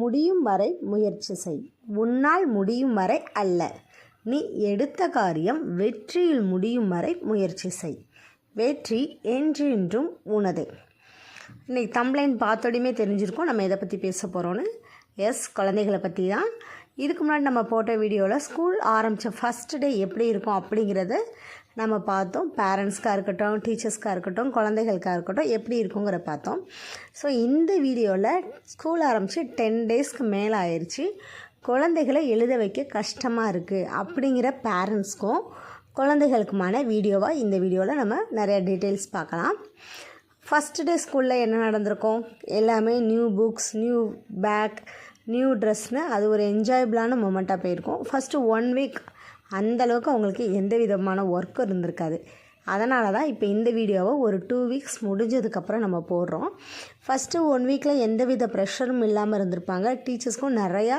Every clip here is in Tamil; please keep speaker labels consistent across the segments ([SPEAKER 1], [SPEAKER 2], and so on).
[SPEAKER 1] முடியும் வரை முயற்சி செய். உன்னால் முடியும் வரை அல்ல. நீ எடுத்த காரியம் வெற்றியில் முடியும் வரை முயற்சி செய். வெற்றி என்றென்றும் உனது. இன்றைக்கி தம்ப்ளைன் பார்த்தோடையுமே தெரிஞ்சிருக்கோம். நம்ம எதை பற்றி பேச போகிறோன்னு எஸ் குழந்தைகளை பற்றி தான். இதுக்கு முன்னாடி நம்ம போட்ட வீடியோவில் ஸ்கூல் ஆரம்பித்த ஃபஸ்ட் டே எப்படி இருக்கும் அப்படிங்கிறத நம்ம பார்த்தோம் பேரண்ட்ஸ்க்காக இருக்கட்டும் டீச்சர்ஸ்க்காக இருக்கட்டும் குழந்தைகளுக்காக இருக்கட்டும் எப்படி இருக்குங்கிற பார்த்தோம். ஸோ இந்த வீடியோவில் ஸ்கூல் ஆரம்பித்து டென் டேஸ்க்கு மேலே ஆயிடுச்சு குழந்தைகளை எழுத வைக்க கஷ்டமாக இருக்குது அப்படிங்கிற பேரண்ட்ஸ்க்கும் குழந்தைகளுக்குமான வீடியோவாக இந்த வீடியோவில் நம்ம நிறையா டீட்டெயில்ஸ் பார்க்கலாம். ஃபஸ்ட் டே ஸ்கூலில் என்ன நடந்திருக்கும்? எல்லாமே new books new bag new ட்ரெஸ்னு அது ஒரு என்ஜாயபிளான மூமெண்ட்டாக போயிருக்கும். ஃபஸ்ட்டு ஒன் வீக் அந்தளவுக்கு அவங்களுக்கு எந்த விதமான ஒர்க்கும் இருந்திருக்காது. அதனால தான் இப்போ இந்த வீடியோவை ஒரு டூ வீக்ஸ் முடிஞ்சதுக்கப்புறம் நம்ம போடுறோம். ஃபஸ்ட்டு ஒன் வீக்கில் எந்த வித ப்ரெஷரும் இல்லாமல் இருந்திருப்பாங்க. டீச்சர்ஸ்க்கும் நிறையா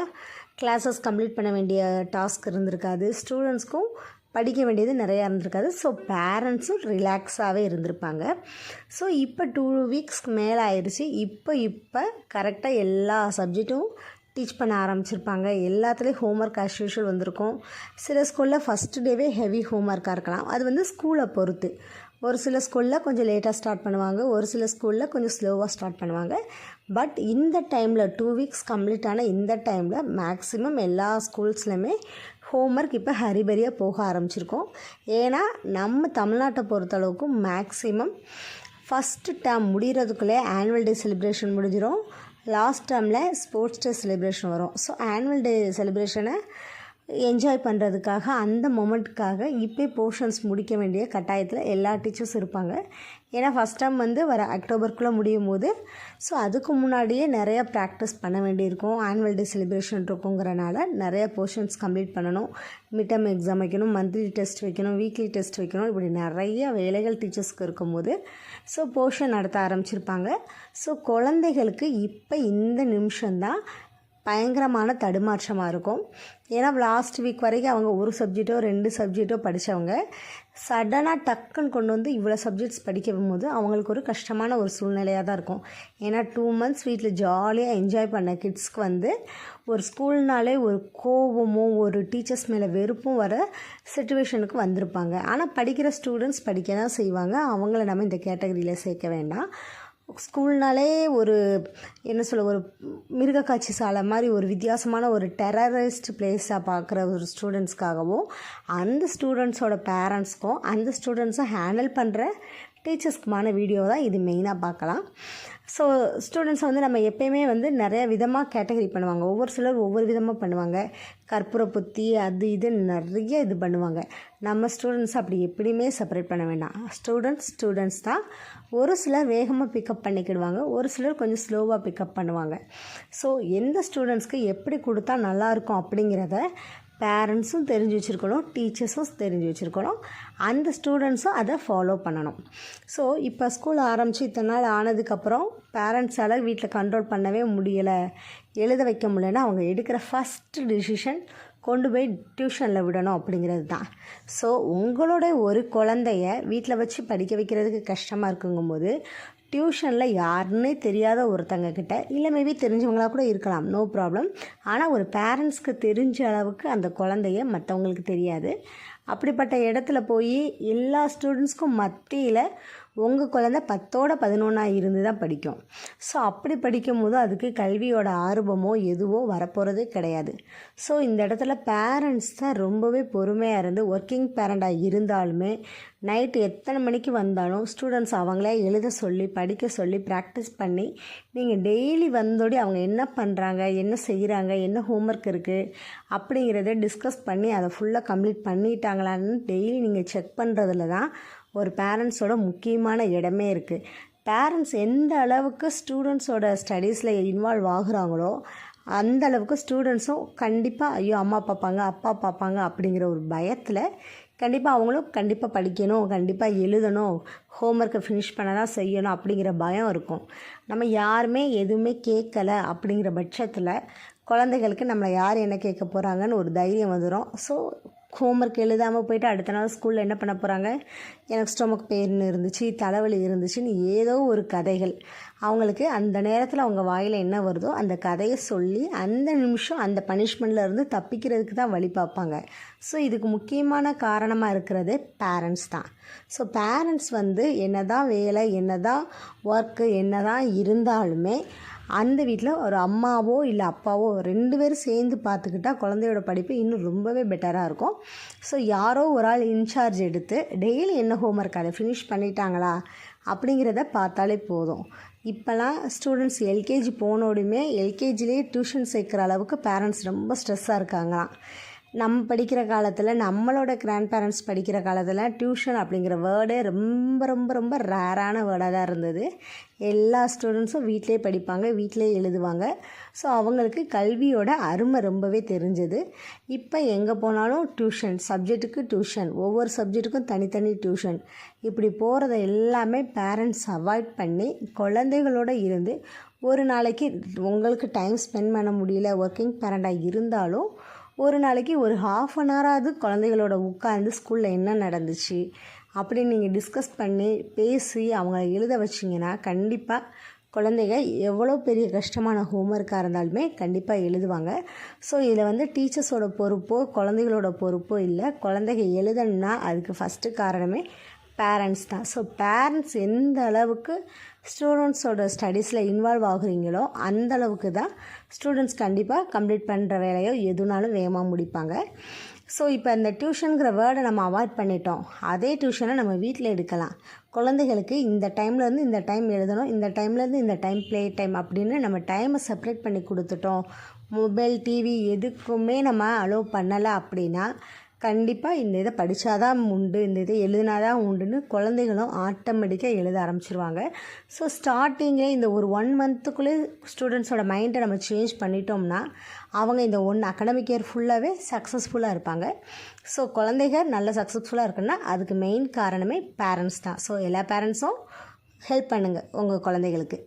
[SPEAKER 1] கிளாஸஸ் கம்ப்ளீட் பண்ண வேண்டிய டாஸ்க் இருந்திருக்காது. ஸ்டூடெண்ட்ஸ்க்கும் படிக்க வேண்டியது நிறையா இருந்திருக்காது. ஸோ பேரண்ட்ஸும் ரிலாக்ஸாகவே இருந்திருப்பாங்க. ஸோ இப்போ டூ வீக்ஸ்க்கு மேலே ஆயிடுச்சு இப்போ இப்போ கரெக்டாக எல்லா சப்ஜெக்ட்டும் டீச் பண்ண ஆரம்பிச்சிருப்பாங்க. எல்லாத்துலேயும் ஹோம்ஒர்க் ஆஸ் யூஷுவல் வந்திருக்கும். சில ஸ்கூலில் ஃபஸ்ட்டு டேவே ஹெவி ஹோம் ஒர்க்காக இருக்கலாம். அது வந்து ஸ்கூலை பொறுத்து. ஒரு சில ஸ்கூலில் கொஞ்சம் லேட்டாக ஸ்டார்ட் பண்ணுவாங்க. ஒரு சில ஸ்கூலில் கொஞ்சம் ஸ்லோவாக ஸ்டார்ட் பண்ணுவாங்க. பட் இந்த டைமில் டூ வீக்ஸ் கம்ப்ளீட் ஆன இந்த டைமில் மேக்ஸிமம் எல்லா ஸ்கூல்ஸ்லையுமே ஹோம்ஒர்க் இப்போ ஹரிபரியாக போக ஆரம்பிச்சிருக்கோம். ஏன்னா நம்ம தமிழ்நாட்டை பொறுத்தளவுக்கு மேக்ஸிமம் ஃபஸ்ட்டு டேம் முடிகிறதுக்குள்ளே ஆனுவல் டே செலிப்ரேஷன் முடிஞ்சிடும் லாஸ்ட் டேர்மில் ஸ்போர்ட்ஸ் டே செலிப்ரேஷன் வரும். ஸோ ஆனுவல் டே செலிப்ரேஷனை என்ஜாய் பண்ணுறதுக்காக அந்த மொமெண்ட்டுக்காக இப்போ போர்ஷன்ஸ் முடிக்க வேண்டிய கட்டாயத்தில் எல்லா டீச்சர்ஸும் இருப்பாங்க. ஏன்னா ஃபஸ்ட் டைம் வந்து வர அக்டோபருக்குள்ளே முடியும் போது ஸோ அதுக்கு முன்னாடியே நிறையா ப்ராக்டிஸ் பண்ண வேண்டியிருக்கும். ஆனுவல் டே செலிப்ரேஷன் இருக்குங்கிறனால நிறைய போர்ஷன்ஸ் கம்ப்ளீட் பண்ணணும். மிட் எக்ஸாம் வைக்கணும் மந்த்லி டெஸ்ட் வைக்கணும் வீக்லி டெஸ்ட் வைக்கணும். இப்படி நிறைய வேலைகள் டீச்சர்ஸ்க்கு இருக்கும்போது ஸோ போர்ஷன் நடத்த ஆரம்பிச்சிருப்பாங்க. ஸோ குழந்தைகளுக்கு இப்போ இந்த நிமிஷம்தான் பயங்கரமான தடுமாற்றமாக இருக்கும். ஏன்னா லாஸ்ட் வீக் வரைக்கும் அவங்க ஒரு சப்ஜெக்டோ ரெண்டு சப்ஜெக்டோ படித்தவங்க சடனாக டக்குன்னு கொண்டு வந்து இவ்வளோ சப்ஜெக்ட்ஸ் படிக்கும் போது அவங்களுக்கு ஒரு கஷ்டமான ஒரு சூழ்நிலையாக தான் இருக்கும். ஏன்னா டூ மந்த்ஸ் வீட்டில் ஜாலியாக என்ஜாய் பண்ண கிட்ஸ்க்கு வந்து ஒரு ஸ்கூல்னாலே ஒரு கோபமும் ஒரு டீச்சர்ஸ் மேலே வெறுப்பும் வர சுச்சுவேஷனுக்கு வந்திருப்பாங்க. ஆனால் படிக்கிற ஸ்டூடெண்ட்ஸ் படிக்க தான் செய்வாங்க. அவங்கள நம்ம இந்த கேட்டகரியில் சேர்க்க வேண்டாம். ஸ்கூல்னாலே ஒரு என்ன சொல்ல ஒரு மிருகக்காட்சி சாலை மாதிரி ஒரு வித்தியாசமான ஒரு டெரரிஸ்ட் பிளேஸாக பார்க்குற ஒரு ஸ்டூடெண்ட்ஸ்க்காகவும் அந்த ஸ்டூடெண்ட்ஸோட பேரண்ட்ஸ்க்கும் அந்த ஸ்டூடெண்ட்ஸை ஹேண்டில் பண்ணுற டீச்சர்ஸ்க்குமான வீடியோ தான் இது மெயினாக பார்க்கலாம். ஸோ ஸ்டூடெண்ட்ஸை வந்து நம்ம எப்பயுமே வந்து நிறைய விதமாக கேட்டகரி பண்ணுவாங்க. ஒவ்வொரு சிலர் ஒவ்வொரு விதமாக பண்ணுவாங்க. கற்பூர புத்தி அது இது நிறைய இது பண்ணுவாங்க. நம்ம ஸ்டூடெண்ட்ஸ் அப்படி எப்படியுமே செப்பரேட் பண்ண வேண்டாம். ஸ்டூடெண்ட்ஸ் ஸ்டூடெண்ட்ஸ் தான் ஒரு சிலர் வேகமாக பிக்கப் பண்ணிக்கிடுவாங்க. ஒரு சிலர் கொஞ்சம் ஸ்லோவாக பிக்கப் பண்ணுவாங்க. ஸோ எந்த ஸ்டூடெண்ட்ஸ்க்கு எப்படி கொடுத்தா நல்லாயிருக்கும் அப்படிங்கிறத பேரண்ட்ஸும் தெரிஞ்சு வச்சுருக்கணும் டீச்சர்ஸும் தெரிஞ்சு வச்சுருக்கணும். அந்த ஸ்டூடெண்ட்ஸும் அதை ஃபாலோ பண்ணணும். ஸோ இப்போ ஸ்கூல் ஆரம்பித்து இத்தனை நாள் ஆனதுக்கப்புறம் பேரண்ட்ஸால் வீட்டில் கண்ட்ரோல் பண்ணவே முடியலை. எழுத வைக்க முடியலன்னா அவங்க எடுக்கிற ஃபஸ்ட்டு டிசிஷன் கொண்டு போய் டியூஷனில் விடணும் அப்படிங்கிறது தான். ஸோ உங்களோட ஒரு குழந்தைய வீட்டில் வச்சு படிக்க வைக்கிறதுக்கு கஷ்டமாக இருக்குங்கும்போது டியூஷனில் யாருன்னே தெரியாத ஒருத்தங்க கிட்ட இல்லை மேபி தெரிஞ்சவங்களாக கூட இருக்கலாம் நோ ப்ராப்ளம் ஆனால் ஒரு பேரண்ட்ஸ்க்கு தெரிஞ்ச அளவுக்கு அந்த குழந்தைய மற்றவங்களுக்கு தெரியாது. அப்படிப்பட்ட இடத்துல போய் எல்லா ஸ்டூடெண்ட்ஸ்க்கும் மத்தியில் உங்கள் குழந்த பத்தோட பதினொன்றாக இருந்து தான் படிக்கும். ஸோ அப்படி படிக்கும் போது அதுக்கு கல்வியோட ஆர்வமோ எதுவோ வரப்போகிறதே கிடையாது. ஸோ இந்த இடத்துல பேரண்ட்ஸ் தான் ரொம்பவே பொறுமையாக இருந்து ஒர்க்கிங் பேரண்டாக இருந்தாலுமே நைட்டு எத்தனை மணிக்கு வந்தாலும் ஸ்டூடெண்ட்ஸ் அவங்களே எழுத சொல்லி படிக்க சொல்லி ப்ராக்டிஸ் பண்ணி நீங்கள் டெய்லி வந்தோடி அவங்க என்ன பண்ணுறாங்க என்ன செய்கிறாங்க என்ன ஹோம்ஒர்க் இருக்குது அப்படிங்கிறத டிஸ்கஸ் பண்ணி அதை ஃபுல்லாக கம்ப்ளீட் பண்ணிட்டாங்களான்னு டெய்லி நீங்கள் செக் பண்ணுறதுல தான் ஒரு பேரண்ட்ஸோட முக்கியமான இடமே இருக்குது பேரண்ட்ஸ் எந்த அளவுக்கு ஸ்டூடெண்ட்ஸோட ஸ்டடீஸில் இன்வால்வ் ஆகுறாங்களோ அந்த அளவுக்கு ஸ்டூடெண்ட்ஸும் கண்டிப்பாக ஐயோ அம்மா பார்ப்பாங்க அப்பா பார்ப்பாங்க அப்படிங்கிற ஒரு பயத்தில் கண்டிப்பாக அவங்களும் கண்டிப்பாக படிக்கணும் கண்டிப்பாக எழுதணும் ஹோம்ஒர்க்கை ஃபினிஷ் பண்ண தான் செய்யணும் அப்படிங்கிற பயம் இருக்கும். நம்ம யாருமே எதுவுமே கேட்கல அப்படிங்கிற பட்சத்தில் குழந்தைகளுக்கு நம்மளை யார் என்ன கேட்க போகிறாங்கன்னு ஒரு தைரியம் வந்துடும் ஸோ ஹோம்ஒர்க் எழுதாமல் போயிட்டு அடுத்த நாள் ஸ்கூலில் என்ன பண்ண போகிறாங்க எனக்கு ஸ்டொமக் பெயின் இருந்துச்சு தலைவலி இருந்துச்சுன்னு ஏதோ ஒரு கதைகள். அவங்களுக்கு அந்த நேரத்தில் அவங்க வாயில் என்ன வருதோ அந்த கதையை சொல்லி அந்த நிமிஷம் அந்த பனிஷ்மெண்ட்டில் இருந்து தப்பிக்கிறதுக்கு தான் வழி பார்ப்பாங்க. ஸோ இதுக்கு முக்கியமான காரணமாக இருக்கிறது பேரண்ட்ஸ் தான். ஸோ பேரண்ட்ஸ் வந்து என்ன தான் வேலை என்ன தான் ஒர்க்கு என்ன தான் இருந்தாலுமே அந்த வீட்டில் ஒரு அம்மாவோ இல்லை அப்பாவோ ரெண்டு பேரும் சேர்ந்து பார்த்துக்கிட்டா குழந்தையோட படிப்பு இன்னும் ரொம்பவே பெட்டராக இருக்கும். ஸோ யாரோ ஒரு ஆள் இன்சார்ஜ் எடுத்து டெய்லி என்ன ஹோம்ஒர்க் அதை ஃபினிஷ் பண்ணிட்டாங்களா? அப்படிங்கிறத பார்த்தாலே போதும். இப்போல்லாம் ஸ்டூடெண்ட்ஸ் எல்கேஜி போனோடுமே எல்கேஜிலே டியூஷன் சேர்க்குற அளவுக்கு பேரண்ட்ஸ் ரொம்ப ஸ்ட்ரெஸ்ஸாக இருக்காங்களாம். நம்ம படிக்கிற காலத்தில் நம்மளோட கிராண்ட் பேரண்ட்ஸ் படிக்கிற காலத்தில் டியூஷன் அப்படிங்கிற வேர்டே ரொம்ப ரொம்ப ரொம்ப ரேரான வேர்டாக தான் இருந்தது. எல்லா ஸ்டூடெண்ட்ஸும் வீட்டிலே படிப்பாங்க வீட்டிலே எழுதுவாங்க. ஸோ அவங்களுக்கு கல்வியோட அருமை ரொம்பவே தெரிஞ்சது. இப்போ எங்கே போனாலும் டியூஷன் சப்ஜெக்ட்டுக்கு டியூஷன் ஒவ்வொரு சப்ஜெக்ட்டுக்கும் தனித்தனி டியூஷன் இப்படி போகிறத எல்லாமே பேரண்ட்ஸ் அவாய்ட் பண்ணி குழந்தைகளோட இருந்து ஒரு நாளைக்கு உங்களுக்கு டைம் ஸ்பெண்ட் பண்ண முடியல ஒர்க்கிங் பேரண்டாக இருந்தாலும் ஒரு நாளைக்கு ஒரு ஹாஃப் அன் ஹவராவது குழந்தைகளோட உட்காந்து ஸ்கூலில் என்ன நடந்துச்சு அப்படின்னு நீங்கள் டிஸ்கஸ் பண்ணி பேசி அவங்கள எழுத வச்சிங்கன்னா கண்டிப்பாக குழந்தைங்க எவ்வளோ பெரிய கஷ்டமான ஹோம்ஒர்க்காக இருந்தாலுமே கண்டிப்பாக எழுதுவாங்க. ஸோ இதில் வந்து டீச்சர்ஸோட பொறுப்போ குழந்தைகளோட பொறுப்போ இல்லை. குழந்தைங்க எழுதணுன்னா அதுக்கு ஃபஸ்ட்டு காரணமே பேரண்ட்ஸ் தான். ஸோ பேரண்ட்ஸ் எந்த அளவுக்கு ஸ்டூடெண்ட்ஸோட ஸ்டடீஸில் இன்வால்வ் ஆகுறீங்களோ அந்த அளவுக்கு தான் ஸ்டூடெண்ட்ஸ் கண்டிப்பாக கம்ப்ளீட் பண்ணுற வேலையோ எதுனாலும் வேகமாக முடிப்பாங்க. ஸோ இப்போ இந்த டியூஷனுங்கிற வேர்டை நம்ம அவாய்ட் பண்ணிட்டோம். அதே டியூஷனை நம்ம வீட்டில் எடுக்கலாம். குழந்தைகளுக்கு இந்த டைம்லேருந்து இந்த டைம் எழுதணும் இந்த டைம்லேருந்து இந்த டைம் ப்ளே டைம் அப்படின்னு நம்ம டைமை செப்ரேட் பண்ணி கொடுத்துட்டோம். மொபைல் டிவி எதுக்குமே நம்ம அலோவ் பண்ணலை அப்படின்னா கண்டிப்பாக இந்த இதை படித்தாதான் உண்டு இந்த இதை எழுதினாதான் உண்டுன்னு குழந்தைகளும் ஆட்டோமேட்டிக்காக எழுத ஆரம்பிச்சிருவாங்க. ஸோ ஸ்டார்டிங்கில் இந்த ஒரு ஒன் மந்த்துக்குள்ளே ஸ்டூடெண்ட்ஸோட மைண்டை நம்ம சேஞ்ச் பண்ணிட்டோம்னா அவங்க இந்த ஒன் அகடமிக் இயர் ஃபுல்லாகவே சக்ஸஸ்ஃபுல்லாக இருப்பாங்க. ஸோ குழந்தைகள் நல்ல சக்ஸஸ்ஃபுல்லாக இருக்குன்னா அதுக்கு மெயின் காரணமே பேரண்ட்ஸ் தான். ஸோ எல்லா பேரண்ட்ஸும் ஹெல்ப் பண்ணுங்கள் உங்கள் குழந்தைகளுக்கு.